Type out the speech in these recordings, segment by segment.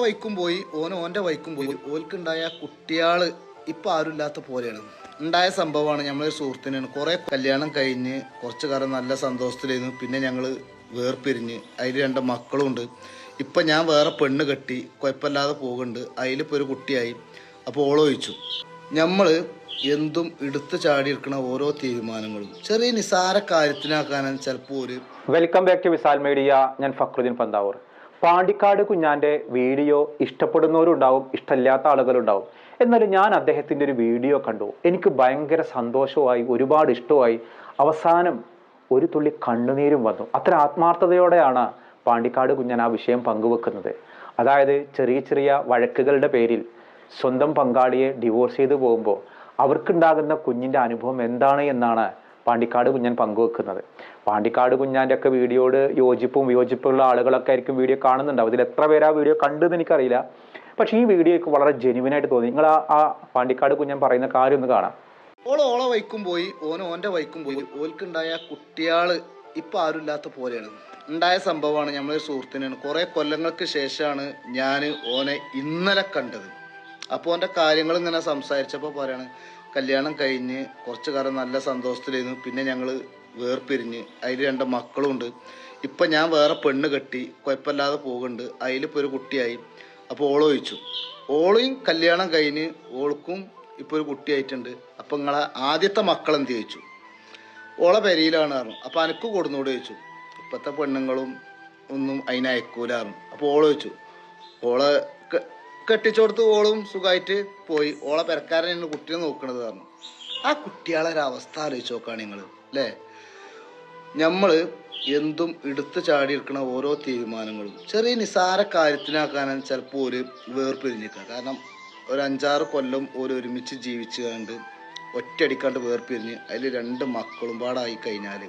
വൈക്കും പോയി ഓൻ ഓന്റെ വൈക്കും പോയി. ഓൽക്കുണ്ടായ കുട്ടിയാൾ ഇപ്പൊ ആരുമില്ലാത്ത പോലെയാണ്. ഉണ്ടായ സംഭവമാണ് നമ്മളൊരു സുഹൃത്തിനാണ്. കുറേ കല്യാണം കഴിഞ്ഞ് കുറച്ച് കാലം നല്ല സന്തോഷത്തിലായിരുന്നു. പിന്നെ ഞങ്ങൾ വേർപിരിഞ്ഞ്. അതിൽ രണ്ട് മക്കളുണ്ട് ഇപ്പൊ ഞാൻ വേറെ പെണ്ണ് കെട്ടി കുഴപ്പമില്ലാതെ പോകുന്നുണ്ട്. അതിലിപ്പോ ഒരു കുട്ടിയായി. അപ്പോൾ ഓളോയിച്ചു നമ്മൾ എന്തും എടുത്തു എടുക്കുന്ന ഓരോ തീരുമാനങ്ങളും. ചെറിയ നിസാര കാര്യത്തിനാക്കാനാണ് ചിലപ്പോൾ ഒരു welcome back to Visal media ഞാൻ ഫക്രുദ്ദീൻ പന്താവൂർ. പാണ്ടിക്കാട് കുഞ്ഞാന്റെ വീഡിയോ ഇഷ്ടപ്പെടുന്നവരുണ്ടാവും ഇഷ്ടമില്ലാത്ത ആളുകളുണ്ടാവും. എന്നാലും ഞാൻ അദ്ദേഹത്തിന്റെ ഒരു വീഡിയോ കണ്ടു. എനിക്ക് ഭയങ്കര സന്തോഷമായി ഒരുപാട് ഇഷ്ടമായി അവസാനം ഒരു തുള്ളി കണ്ണുനീരും വന്നു. അത്ര ആത്മാർത്ഥതയോടെയാണ് പാണ്ടിക്കാട് കുഞ്ഞൻ ആ വിഷയം പങ്കുവെക്കുന്നത്. അതായത് ചെറിയ ചെറിയ വഴക്കുകളുടെ പേരിൽ സ്വന്തം പങ്കാളിയെ ഡിവോഴ്സ് ചെയ്തു പോകുമ്പോൾ അവർക്കുണ്ടാകുന്ന കുഞ്ഞിന്റെ അനുഭവം എന്താണ് എന്നാണ് പാണ്ടിക്കാട് കുഞ്ഞൻ പങ്കുവെക്കുന്നത്. പാണ്ടിക്കാട് കുഞ്ഞാന്റെ ഒക്കെ വീഡിയോയോട് യോജിപ്പും വിയോജിപ്പുള്ള ആളുകളൊക്കെ ആയിരിക്കും വീഡിയോ കാണുന്നുണ്ടാവും. ഇതിൽ എത്ര പേര് ആ വീഡിയോ കണ്ടെന്ന് എനിക്കറിയില്ല. പക്ഷേ ഈ വീഡിയോ ഒക്കെ വളരെ ജെനുവൻ ആയിട്ട് തോന്നി. നിങ്ങൾ ആ പാണ്ടിക്കാട് കുഞ്ഞൻ പറയുന്ന കാര്യം ഒന്ന് കാണാം. ഓൾ ഓളെ വൈക്കും പോയി ഓൻ ഓന്റെ വൈക്കും പോയി. ഓൽക്കുണ്ടായ കുട്ടിയാൾ ഇപ്പൊ ആരുമില്ലാത്ത പോലെയാണ്. ഉണ്ടായ സംഭവമാണ് നമ്മളൊരു സുഹൃത്തിനാണ്. കുറേ കൊല്ലങ്ങൾക്ക് ശേഷമാണ് ഞാൻ ഓനെ ഇന്നലെ കണ്ടത്. അപ്പോൾ ഓന്റെ കാര്യങ്ങൾ ഇങ്ങനെ സംസാരിച്ചപ്പോൾ പറയാണ് കല്യാണം കഴിഞ്ഞ് കുറച്ച് കാലം നല്ല സന്തോഷത്തിലായിരുന്നു. പിന്നെ ഞങ്ങൾ വേർപിരിഞ്ഞ്. അതിൽ രണ്ട് മക്കളുണ്ട്. ഇപ്പം ഞാൻ വേറെ പെണ്ണ് കെട്ടി കുഴപ്പമില്ലാതെ പോകുന്നുണ്ട്. അതിലിപ്പോൾ ഒരു കുട്ടിയായി. അപ്പോൾ ഓളൊഴിച്ചു ഓളയും കല്യാണം കഴിഞ്ഞ് ഓൾക്കും ഇപ്പോൾ ഒരു കുട്ടിയായിട്ടുണ്ട്. അപ്പം നിങ്ങളെ ആദ്യത്തെ മക്കളെന്ത് ചോദിച്ചു? ഓളെ പെരയിലാണ് പറഞ്ഞു. അപ്പം അനക്ക് കൊടുന്നോട് ചോദിച്ചു. ഇപ്പോഴത്തെ പെണ്ണുങ്ങളും ഒന്നും അതിനയക്കൂലായിരുന്നു അപ്പോൾ ഓൾ ചോദിച്ചു. ഓളെ കെട്ടിച്ചോടത്ത് ഓളും സുഖമായിട്ട് പോയി. ഓളെ പെരക്കാരനാണ് കുട്ടിയെ നോക്കണത് പറഞ്ഞു. ആ കുട്ടികളെ ഒരു അവസ്ഥ ആലോചിച്ച് നോക്കുകയാണ് നിങ്ങൾ അല്ലേ? നമ്മൾ എന്തും എടുത്തു ചാടിയെടുക്കണ ഓരോ തീരുമാനങ്ങളും ചെറിയ നിസാര കാര്യത്തിനാക്കാനാണ് ചിലപ്പോൾ ഒരു വേർപിരിഞ്ഞിക്കുക കാരണം ഒരു അഞ്ചാറ് കൊല്ലം ഒരു ഒരുമിച്ച് ജീവിച്ച് കണ്ട് ഒറ്റയടിക്കാണ്ട് വേർപിരിഞ്ഞ് അതിൽ രണ്ട് മക്കളും പാടായി കഴിഞ്ഞാൽ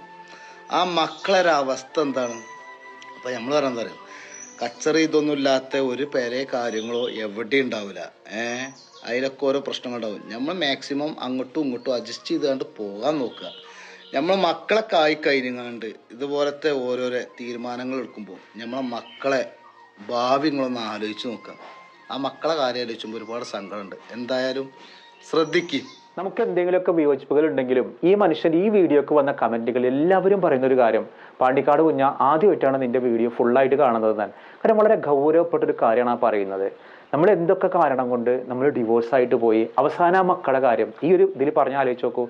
ആ മക്കളൊരവസ്ഥ എന്താണ്? അപ്പം നമ്മൾ പറയാൻ പറയുക കച്ചറ ഇതൊന്നും ഇല്ലാത്ത ഒരു പേരെ കാര്യങ്ങളോ എവിടെ ഉണ്ടാവില്ല. ഏ? അതിലൊക്കെ ഓരോ പ്രശ്നങ്ങളുണ്ടാവും നമ്മൾ മാക്സിമം അങ്ങോട്ടും ഇങ്ങോട്ടും അഡ്ജസ്റ്റ് ചെയ്തുകൊണ്ട് പോകാൻ നോക്കുക. നമ്മൾ മക്കളെ കായി കഴിഞ്ഞാണ്ട് ഇതുപോലത്തെ ഓരോരോ തീരുമാനങ്ങൾ എടുക്കുമ്പോൾ നമ്മളെ മക്കളെ ഭാവി നിങ്ങളൊന്ന് ആലോചിച്ച് നോക്കുക. ആ മക്കളെ കാര്യം ആലോചിക്കുമ്പോൾ ഒരുപാട് സങ്കടമുണ്ട്. എന്തായാലും ശ്രദ്ധിക്കും. നമുക്ക് എന്തെങ്കിലുമൊക്കെ വിയോജിപ്പുകൾ ഉണ്ടെങ്കിലും ഈ മനുഷ്യൻ ഈ വീഡിയോക്ക് വന്ന കമന്റുകൾ എല്ലാവരും പറയുന്ന ഒരു കാര്യം പാണ്ടിക്കാട് കുഞ്ഞ ആദ്യമായിട്ടാണ് നിന്റെ വീഡിയോ ഫുള്ളായിട്ട് കാണുന്നത് ഞാൻ കാരണം വളരെ ഗൗരവപ്പെട്ട ഒരു കാര്യമാണ് ആ പറയുന്നത്. നമ്മൾ എന്തൊക്കെ കാരണം കൊണ്ട് നമ്മൾ ഡിവോഴ്സ് ആയിട്ട് പോയി അവസാന മക്കളുടെ കാര്യം ഈ ഒരു ഇതിൽ പറഞ്ഞ ആലോചിച്ച് നോക്കൂ.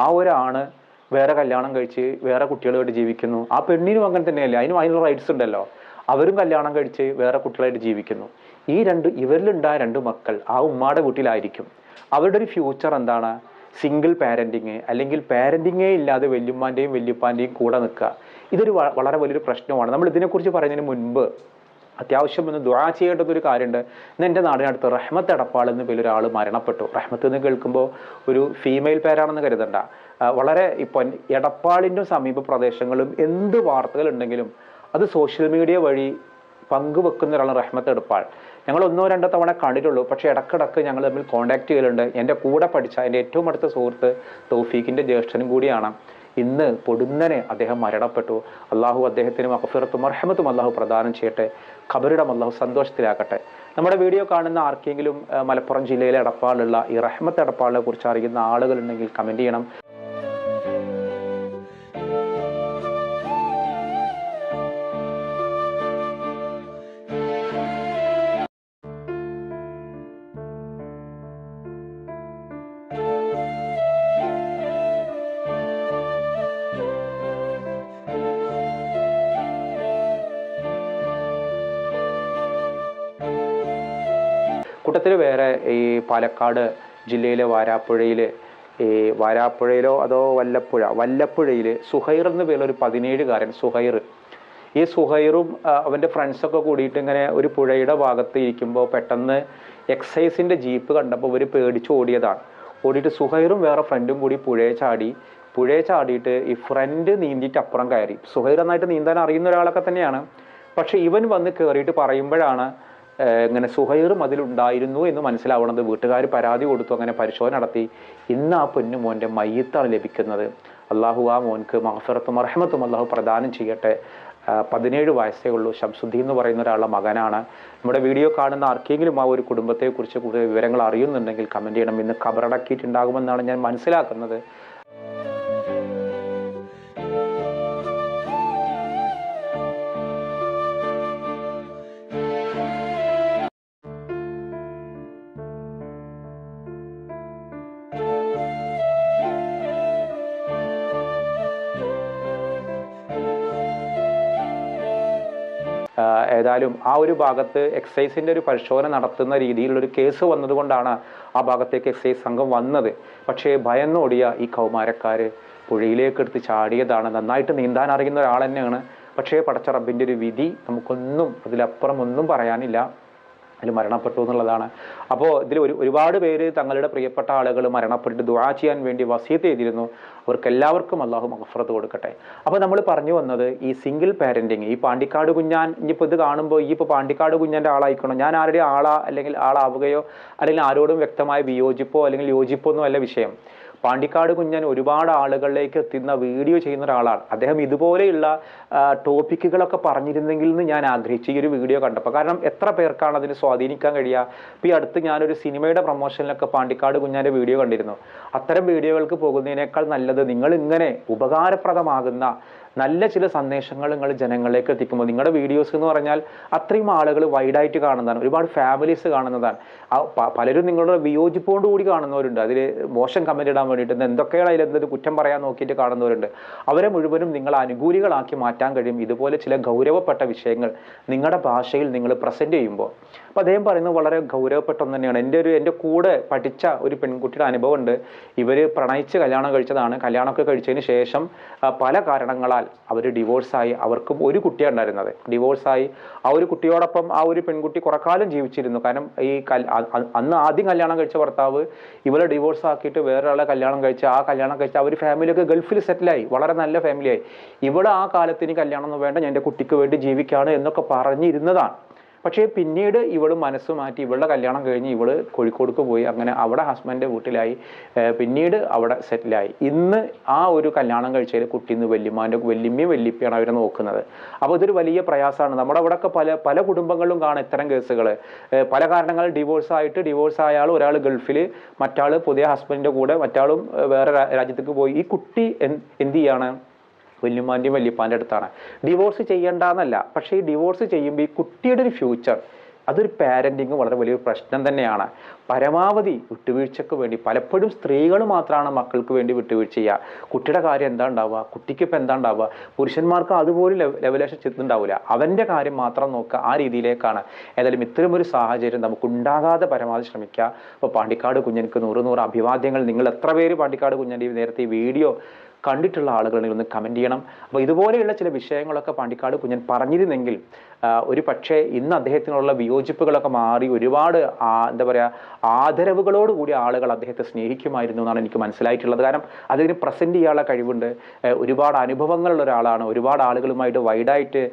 ആ ഒരാണ് വേറെ കല്യാണം കഴിച്ച് വേറെ കുട്ടികളുമായിട്ട് ജീവിക്കുന്നു. ആ പെണ്ണിനും അങ്ങനെ തന്നെയല്ലേ അതിനും അതിനുള്ള റൈറ്റ്സ് ഉണ്ടല്ലോ. അവരും കല്യാണം കഴിച്ച് വേറെ കുട്ടികളായിട്ട് ജീവിക്കുന്നു. ഈ രണ്ട് ഇവരിലുണ്ടായ രണ്ട് മക്കൾ ആ ഉമ്മാടെ വീട്ടിലായിരിക്കും. അവരുടെ ഒരു ഫ്യൂച്ചർ എന്താണ്? സിംഗിൾ പാരന്റിങ് അല്ലെങ്കിൽ പാരന്റിങ്ങേ ഇല്ലാതെ വല്യുമ്മാന്റെയും വല്യപ്പാന്റെയും കൂടെ നിൽക്കുക. ഇതൊരു വളരെ വലിയൊരു പ്രശ്നമാണ്. നമ്മൾ ഇതിനെക്കുറിച്ച് പറയുന്നതിന് മുൻപ് അത്യാവശ്യം ഒന്ന് ദുആ ചെയ്യേണ്ടത് ഒരു കാര്യമുണ്ട്. ഇന്ന് എന്റെ നാടിനടുത്ത് റഹ്മത്ത് എടപ്പാൾ എന്ന് പേര് ഒരാൾ മരണപ്പെട്ടു. റഹ്മത്ത് എന്ന് കേൾക്കുമ്പോൾ ഒരു ഫീമെയിൽ പേരാണെന്ന് കരുതണ്ട. വളരെ ഇപ്പം എടപ്പാളിന്റെ സമീപ പ്രദേശങ്ങളും എന്ത് വാർത്തകൾ ഉണ്ടെങ്കിലും അത് സോഷ്യൽ മീഡിയ വഴി പങ്കുവെക്കുന്ന ഒരാളാണ് റഹ്മത്ത് എടപ്പാൾ. ഞങ്ങൾ ഒന്നോ രണ്ടോ തവണ കണ്ടിട്ടുള്ളൂ. പക്ഷേ ഇടക്കിടക്ക് ഞങ്ങൾ തമ്മിൽ കോണ്ടാക്ട് ചെയ്യലുണ്ട്. എന്റെ കൂടെ പഠിച്ച എന്റെ ഏറ്റവും അടുത്ത സുഹൃത്ത് തൗഫീഖിന്റെ ജ്യേഷ്ഠനും കൂടിയാണ്. ഇന്ന് പൊടുന്നനെ അദ്ദേഹം മരണപ്പെട്ടു. അള്ളാഹു അദ്ദേഹത്തിന് മഹഫിറത്തും അർഹമത്തും അള്ളാഹു പ്രദാനം ചെയ്യട്ടെ. ഖബറിടം അള്ളാഹു സന്തോഷത്തിലാക്കട്ടെ നമ്മുടെ വീഡിയോ കാണുന്ന ആർക്കെങ്കിലും മലപ്പുറം ജില്ലയിലെ എടപ്പാളുള്ള ഈ റഹ്മത്ത് എടപ്പാളിനെ കുറിച്ച് അറിയുന്ന ആളുകളുണ്ടെങ്കിൽ കമന്റ് ചെയ്യണം. കൂട്ടത്തിൽ വേറെ ഈ പാലക്കാട് ജില്ലയിലെ വാരാപ്പുഴയിൽ ഈ വാരാപ്പുഴയിലോ അതോ വല്ലപ്പുഴ വല്ലപ്പുഴയിൽ സുഹൈർ എന്ന് പേരിൽ ഒരു പതിനേഴുകാരൻ സുഹൈർ. ഈ സുഹൈറും അവന്റെ ഫ്രണ്ട്സൊക്കെ കൂടിയിട്ട് ഇങ്ങനെ ഒരു പുഴയുടെ ഭാഗത്ത് ഇരിക്കുമ്പോൾ പെട്ടെന്ന് എക്സൈസിന്റെ ജീപ്പ് കണ്ടപ്പോൾ ഇവർ പേടിച്ച് ഓടിയതാണ്. ഓടിയിട്ട് സുഹൈറും വേറെ ഫ്രണ്ടും കൂടി പുഴയെ ചാടി. പുഴയെ ചാടിയിട്ട് ഈ ഫ്രണ്ട് നീന്തിയിട്ട് അപ്പുറം കയറി. സുഹൈർ നന്നായിട്ട് നീന്താൻ അറിയുന്ന ഒരാളൊക്കെ തന്നെയാണ്. പക്ഷേ ഇവൻ വന്ന് കയറിയിട്ട് പറയുമ്പോഴാണ് ഇങ്ങനെ സുഹൈറും അതിലുണ്ടായിരുന്നു എന്ന് മനസ്സിലാവണത് വീട്ടുകാർ പരാതി കൊടുത്തു അങ്ങനെ പരിശോധന നടത്തി. ഇന്ന് ആ പൊന്നു മോന്റെ മയ്യത്താണ് ലഭിക്കുന്നത്. അള്ളാഹു ആ മോൻക്ക് മഹഫറത്തും അർഹമത്തും അള്ളാഹു പ്രദാനം ചെയ്യട്ടെ. പതിനേഴ് വയസ്സേ ഉള്ളൂ. ഷംസുദ്ദീൻ എന്ന് പറയുന്ന ഒരാളുടെ മകനാണ്. നമ്മുടെ വീഡിയോ കാണുന്ന ആർക്കെങ്കിലും ആ ഒരു കുടുംബത്തെക്കുറിച്ച് കൂടുതൽ വിവരങ്ങൾ അറിയുന്നുണ്ടെങ്കിൽ കമന്റ് ചെയ്യണം. ഇന്ന് കബറടക്കിയിട്ടുണ്ടാകുമെന്നാണ് ഞാൻ മനസ്സിലാക്കുന്നത്. ഏതായാലും ആ ഒരു ഭാഗത്ത് എക്സൈസിന്റെ ഒരു പരിശോധന നടത്തുന്ന രീതിയിലുള്ളൊരു കേസ് വന്നതുകൊണ്ടാണ് ആ ഭാഗത്തേക്ക് എക്സൈസ് സംഘം വന്നത്. പക്ഷേ ഭയന്നോടിയ ഈ കൗമാരക്കാർ പുഴയിലേക്ക് എടുത്ത് ചാടിയതാണ്. നന്നായിട്ട് നീന്താൻ അറിയുന്ന ഒരാൾ തന്നെയാണ് പക്ഷേ പടച്ച റബ്ബിന്റെ ഒരു വിധി നമുക്കൊന്നും അതിലപ്പുറം ഒന്നും പറയാനില്ല. അതിൽ മരണപ്പെട്ടു എന്നുള്ളതാണ്. അപ്പോൾ ഇതിൽ ഒരു ഒരുപാട് പേര് തങ്ങളുടെ പ്രിയപ്പെട്ട ആളുകൾ മരണപ്പെട്ടിട്ട് ദുആ ചെയ്യാൻ വേണ്ടി വസീത്ത് ചെയ്തിരുന്നു അവർക്ക് എല്ലാവർക്കും അള്ളാഹു മഹഫറത്ത് കൊടുക്കട്ടെ. അപ്പോൾ നമ്മൾ പറഞ്ഞു വന്നത് ഈ സിംഗിൾ പാരന്റിങ് ഈ പാണ്ടിക്കാട് കുഞ്ഞാൻ ഇനിയിപ്പോൾ ഇത് കാണുമ്പോൾ ഈ ഇപ്പോൾ പാണ്ടിക്കാട് കുഞ്ഞാന്റെ ആളായിക്കണം? ഞാൻ ആരുടെ ആളാ അല്ലെങ്കിൽ ആളാവുകയോ അല്ലെങ്കിൽ ആരോടും വ്യക്തമായ വിയോജിപ്പോ അല്ലെങ്കിൽ യോജിപ്പോ ഒന്നും അല്ല വിഷയം. പാണ്ടിക്കാട് കുഞ്ഞൻ ഒരുപാട് ആളുകളിലേക്ക് എത്തുന്ന വീഡിയോ ചെയ്യുന്ന ഒരാളാണ്. അദ്ദേഹം ഇതുപോലെയുള്ള ടോപ്പിക്കുകളൊക്കെ പറഞ്ഞിരുന്നെങ്കിൽ എന്ന് ഞാൻ ആഗ്രഹിച്ചു. ഈ ഒരു വീഡിയോ കണ്ടപ്പോൾ. കാരണം എത്ര പേർക്കാണ് അതിന് സ്വാധീനിക്കാൻ കഴിയുക? ഇപ്പോൾ ഈ അടുത്ത് ഞാനൊരു സിനിമയുടെ പ്രൊമോഷനിലൊക്കെ പാണ്ടിക്കാട് കുഞ്ഞാന്റെ വീഡിയോ കണ്ടിരുന്നു. അത്തരം വീഡിയോകൾക്ക് പോകുന്നതിനേക്കാൾ നല്ലത് നിങ്ങൾ ഇങ്ങനെ ഉപകാരപ്രദമാകുന്ന നല്ല ചില സന്ദേശങ്ങൾ നിങ്ങൾ ജനങ്ങളിലേക്ക് എത്തിക്കുമ്പോൾ നിങ്ങളുടെ വീഡിയോസ് എന്ന് പറഞ്ഞാൽ അത്രയും ആളുകൾ വൈഡായിട്ട് കാണുന്നതാണ്. ഒരുപാട് ഫാമിലീസ് കാണുന്നതാണ്. പലരും നിങ്ങളുടെ വിയോജിപ്പോട് കൂടി കാണുന്നവരുണ്ട്. അതിൽ മോശം കമന്റ് ഇടാൻ വേണ്ടിയിട്ട് എന്തൊക്കെയാണ് അതിൽ എന്തൊരു കുറ്റം പറയാൻ നോക്കിയിട്ട് കാണുന്നവരുണ്ട്. അവരെ മുഴുവനും നിങ്ങൾ അനുകൂലികളാക്കി മാറ്റാൻ കഴിയും. ഇതുപോലെ ചില ഗൗരവപ്പെട്ട വിഷയങ്ങൾ നിങ്ങളുടെ ഭാഷയിൽ നിങ്ങൾ പ്രസന്റ് ചെയ്യുമ്പോൾ. അപ്പോൾ അദ്ദേഹം പറയുന്നത് വളരെ ഗൗരവപ്പെട്ട ഒന്ന് തന്നെയാണ്. എന്റെ ഒരു എന്റെ കൂടെ പഠിച്ച ഒരു പെൺകുട്ടിയുടെ അനുഭവം ഉണ്ട്. ഇവർ പ്രണയിച്ച് കല്യാണം കഴിച്ചതാണ്. കല്യാണമൊക്കെ കഴിച്ചതിന് ശേഷം പല കാരണങ്ങളാൽ അവർ ഡിവോഴ്സായി അവർക്ക് ഒരു കുട്ടിയാണ് ഉണ്ടായിരുന്നത്. ഡിവോഴ്സായി ആ ഒരു കുട്ടിയോടൊപ്പം ആ ഒരു പെൺകുട്ടി കുറക്കാലം കാലം ജീവിച്ചിരുന്നു. കാരണം ഈ അന്ന് ആദ്യം കല്യാണം കഴിച്ച ഭർത്താവ് ഇവരെ ഡിവോഴ്സ് ആക്കിയിട്ട് വേറൊരാളെ കല്യാണം കഴിച്ച് ആ കല്യാണം കഴിച്ച് ആ ഒരു ഫാമിലിയൊക്കെ ഗൾഫിൽ സെറ്റിലായി വളരെ നല്ല ഫാമിലിയായി ഇവിടെ ആ കാലത്തിന് കല്യാണം ഒന്നും വേണ്ട ഞാൻ എന്റെ കുട്ടിക്ക് വേണ്ടി ജീവിക്കുകയാണ് എന്നൊക്കെ പറഞ്ഞിരുന്നതാണ്. പക്ഷേ പിന്നീട് ഇവൾ മനസ്സ് മാറ്റി ഇവളുടെ കല്യാണം കഴിഞ്ഞ് ഇവൾ കോഴിക്കോടേക്ക് പോയി. അങ്ങനെ അവിടെ ഹസ്ബൻഡിന്റെ വീട്ടിലായി. പിന്നീട് അവിടെ സെറ്റിലായി ഇന്ന് ആ ഒരു കല്യാണം കഴിച്ചതിൽ കുട്ടി ഇന്ന് വല്യമ്മാന്റെ വല്യമ്മയും വല്യപ്പയാണ് അവരെ നോക്കുന്നത്. അപ്പോൾ ഇതൊരു വലിയ പ്രയാസമാണ്. നമ്മുടെ അവിടെയൊക്കെ പല പല കുടുംബങ്ങളിലും കാണാം ഇത്തരം കേസുകൾ പല കാരണങ്ങൾ ഡിവോഴ്സ് ആയിട്ട് ഡിവോഴ്സ് ആയ ആൾ ഒരാൾ ഗൾഫിൽ മറ്റാൾ പുതിയ ഹസ്ബൻഡിന്റെ കൂടെ മറ്റാളും വേറെ രാജ്യത്തേക്ക് പോയി. ഈ കുട്ടി എന്ത് ചെയ്യാണ്? വല്യമ്മാന്റെയും വല്യപ്പാന്റെ അടുത്താണ്. ഡിവോഴ്സ് ചെയ്യണ്ടെന്നല്ല പക്ഷേ ഈ ഡിവോഴ്സ് ചെയ്യുമ്പോൾ ഈ കുട്ടിയുടെ ഒരു ഫ്യൂച്ചർ അതൊരു പാരന്റിങ് വളരെ വലിയൊരു പ്രശ്നം തന്നെയാണ്. പരമാവധി വിട്ടുവീഴ്ചക്ക് വേണ്ടി പലപ്പോഴും സ്ത്രീകൾ മാത്രമാണ് മക്കൾക്ക് വേണ്ടി വിട്ടുവീഴ്ച ചെയ്യുക കുട്ടിയുടെ കാര്യം എന്താ ഉണ്ടാവുക? കുട്ടിക്ക് ഇപ്പം എന്താ ഉണ്ടാവുക? പുരുഷന്മാർക്ക് അതുപോലെ ലെവലേഷൻ ചിന്തുണ്ടാവില്ല അവന്റെ കാര്യം മാത്രം നോക്കുക ആ രീതിയിലേക്കാണ്. ഏതായാലും ഒരു സാഹചര്യം നമുക്ക് ഉണ്ടാകാതെ പരമാവധി ശ്രമിക്കുക. അപ്പോൾ പാണ്ടിക്കാട് കുഞ്ഞനക്ക് നൂറ് നൂറ് അഭിവാദ്യങ്ങൾ. നിങ്ങൾ എത്ര പേര് പാണ്ടിക്കാട് കുഞ്ഞിന്റെ നേരത്തെ ഈ വീഡിയോ കണ്ടിട്ടുള്ള ആളുകളുണ്ടെങ്കിൽ ഒന്ന് കമന്റ് ചെയ്യണം. അപ്പോൾ ഇതുപോലെയുള്ള ചില വിഷയങ്ങളൊക്കെ പാണ്ടിക്കാട് കുഞ്ഞൻ പറഞ്ഞിരുന്നെങ്കിൽ ഒരു പക്ഷേ ഇന്ന് അദ്ദേഹത്തിനുള്ള വിയോജിപ്പുകളൊക്കെ മാറി ഒരുപാട് എന്താ പറയുക ആദരവുകളോടുകൂടി ആളുകൾ അദ്ദേഹത്തെ സ്നേഹിക്കുമായിരുന്നു എന്നാണ് എനിക്ക് മനസ്സിലായിട്ടുള്ളത്. കാരണം അതിന് പ്രസന്റ് ചെയ്യാനുള്ള കഴിവുണ്ട്. ഒരുപാട് അനുഭവങ്ങളുള്ള ഒരാളാണ്. ഒരുപാട് ആളുകളുമായിട്ട് വൈഡായിട്ട്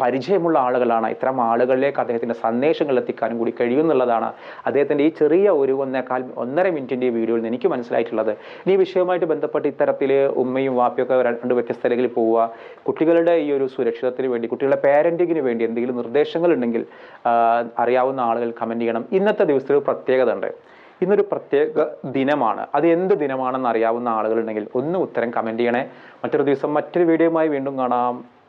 പരിചയമുള്ള ആളുകളാണ്. ഇത്തരം ആളുകളിലേക്ക് അദ്ദേഹത്തിന്റെ സന്ദേശങ്ങൾ എത്തിക്കാനും കൂടി കഴിയുമെന്നുള്ളതാണ് അദ്ദേഹത്തിന്റെ ഈ ചെറിയ ഒരു ഒന്നേക്കാൽ ഒന്നര മിനിറ്റിന്റെ വീഡിയോയിൽ നിന്ന് എനിക്ക് മനസ്സിലായിട്ടുള്ളത്. ഈ വിഷയവുമായിട്ട് ബന്ധപ്പെട്ട് ഇത്തരത്തിൽ ഉമ്മയും വാപ്പയൊക്കെ രണ്ട് വ്യത്യസ്ത നിലയിൽ പോവുക. കുട്ടികളുടെ ഈ ഒരു സുരക്ഷിതത്തിന് വേണ്ടി കുട്ടികളുടെ പാരന്റിങ്ങിന് വേണ്ടി എന്തെങ്കിലും നിർദ്ദേശങ്ങൾ ഉണ്ടെങ്കിൽ അറിയാവുന്ന ആളുകൾ കമന്റ് ചെയ്യണം. ഇന്നത്തെ ദിവസത്തിൽ പ്രത്യേകത ഉണ്ട് ഇന്നൊരു പ്രത്യേക ദിനമാണ്. അത് എന്ത് ദിനമാണെന്ന് അറിയാവുന്ന ആളുകളുണ്ടെങ്കിൽ ഒന്ന് ഉത്തരം കമന്റ് ചെയ്യണേ. മറ്റൊരു ദിവസം മറ്റൊരു വീഡിയോയുമായി വീണ്ടും കാണാം.